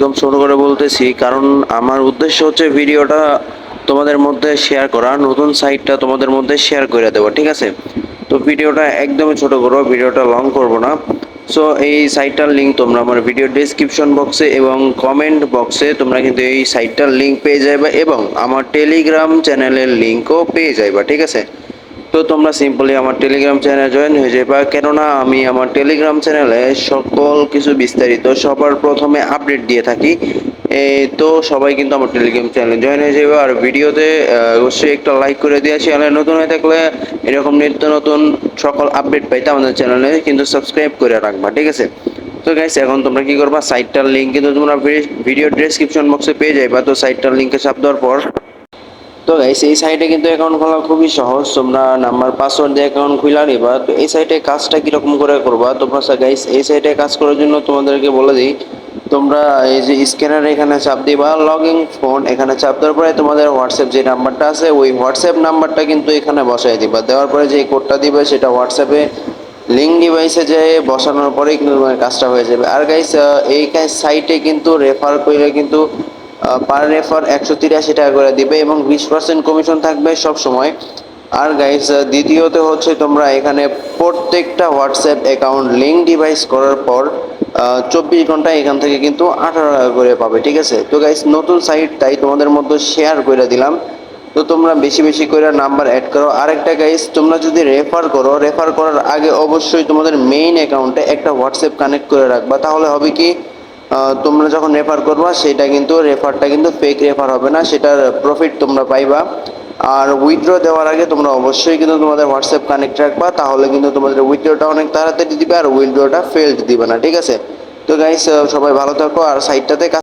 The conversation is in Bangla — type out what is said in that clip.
একদম ছোট করে বলতেছি, কারণ আমার উদ্দেশ্য হচ্ছে ভিডিওটা তোমাদের মধ্যে শেয়ার করা, নতুন সাইটটা তোমাদের মধ্যে শেয়ার করে দেবো ঠিক আছে? তো ভিডিওটা একদমই ছোট করো, ভিডিওটা লং করব না। সো এই সাইটটার লিঙ্ক তোমরা আমার ভিডিও ডেসক্রিপশন বক্সে এবং কমেন্ট বক্সে তোমরা কিন্তু এই সাইটটার লিঙ্ক পেয়ে যাবে এবং আমার টেলিগ্রাম চ্যানেলের লিঙ্কও পেয়ে যাবে ঠিক আছে? তো তোমরা সিম্পলি আমার টেলিগ্রাম চ্যানেলে জয়েন হয়ে যাবে কেননা আমি আমার টেলিগ্রাম চ্যানেলে সকল কিছু বিস্তারিত সবার প্রথমে আপডেট দিয়ে থাকি। তো সবাই কিন্তু আমার টেলিগ্রাম চ্যানেলে জয়েন হয়ে যাবে আর ভিডিওতে অবশ্যই একটা লাইক করে দিয়ে। চ্যানেলে নতুন হয়ে থাকলে এরকম নিত্য নতুন সকল আপডেট পাইতে আমাদের চ্যানেলে কিন্তু সাবস্ক্রাইব করে রাখবা, ঠিক আছে? তো গাইস এখন তোমরা কি করবা? সাইটটার লিঙ্ক কিন্তু তোমরা ভিডিও ডেসক্রিপশন বক্সে পেয়ে যাবে তো সাইটটার লিঙ্কে চাপ দেওয়ার পর তো গাইস এই সাইটে কিন্তু অ্যাকাউন্ট খোলা খুবই সহজ। তোমরা নাম্বার পাসওয়ার্ড দিয়ে অ্যাকাউন্ট খুলে নিবা। তো এই সাইটে কাজটা কীরকম করে করবা? তোমরা গাইস এই সাইটে কাজ করার জন্য তোমাদেরকে বলে দিই, তোমরা এই যে স্ক্যানার এখানে চাপ দিবা লগ ইন ফোন এখানে চাপ দেওয়ার পরে তোমাদের হোয়াটসঅ্যাপ যে নাম্বারটা আছে, ওই হোয়াটসঅ্যাপ নাম্বারটা কিন্তু এখানে বসাই দিবা। দেওয়ার পরে যে কোডটা দিবে, সেটা হোয়াটসঅ্যাপে লিঙ্ক ডিভাইসে যে বসানোর পরেই কিন্তু কাজটা হয়ে যাবে। আর গাইস এই সাইটে কিন্তু রেফার করলে কিন্তু পার রেফার একশো তিরাশি টাকা করে দিবে এবং বিশ পার্সেন্ট কমিশন থাকবে সব সময়। আর গাইস দ্বিতীয়ত হচ্ছে তোমরা এখানে প্রত্যেকটা হোয়াটসঅ্যাপ অ্যাকাউন্ট লিঙ্ক ডিভাইস করার পর চব্বিশ ঘণ্টা এখান থেকে কিন্তু আঠারো টাকা করে পাবে, ঠিক আছে? তো গাইস নতুন সাইট তাই তোমাদের মধ্যে শেয়ার করে দিলাম। তো তোমরা বেশি বেশি করে নাম্বার অ্যাড করো। আরেকটা গাইস তোমরা যদি রেফার করো রেফার করার আগে অবশ্যই তোমাদের মেইন অ্যাকাউন্টে একটা হোয়াটসঅ্যাপ কানেক্ট করে রাখবা। তাহলে হবে কি? তোমরা যখন রেফার করবা, সেটা কিন্তু রেফারটা কিন্তু ফেক রেফার হবে না, সেটার প্রফিট তোমরা পাইবা। আর উইথড্র দেওয়ার আগে তোমরা অবশ্যই কিন্তু তোমাদের হোয়াটসঅ্যাপ কানেক্ট রাখবা, তাহলে কিন্তু তোমাদের উইথড্রটা অনেক তাড়াতাড়ি দিবে আর উইথড্রটা ফেল্ড দিবে না, ঠিক আছে? তো গাইস সবাই ভালো থাকো, আর সাইটটাতে